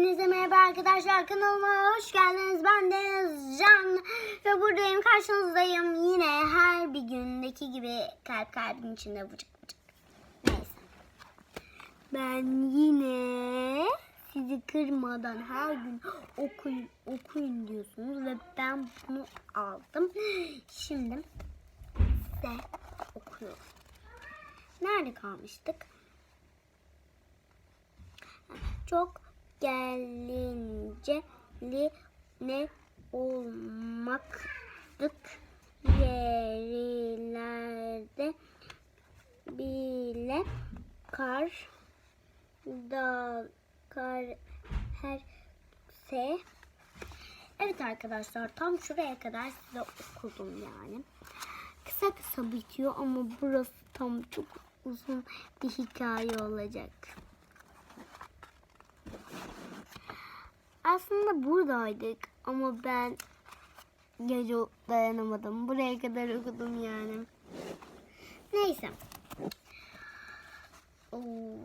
Hepinize merhaba arkadaşlar kanalıma hoş geldiniz. Ben Deniz Can ve buradayım karşınızdayım. Yine her bir gündeki gibi kalp kalbin içinde vıcık vıcık. Neyse. Ben yine sizi kırmadan her gün okuyun okuyun diyorsunuz ve ben bunu aldım. Şimdi size okuyorum. Nerede kalmıştık? Çok gelince li ne olmaktık yerilerde bile kar da kar her se Evet arkadaşlar tam şuraya kadar size okudum yani. Kısa kısa bitiyor ama burası tam çok uzun bir hikaye olacak. Aslında buradaydık ama ben gece dayanamadım. Buraya kadar okudum yani. Neyse. Oo.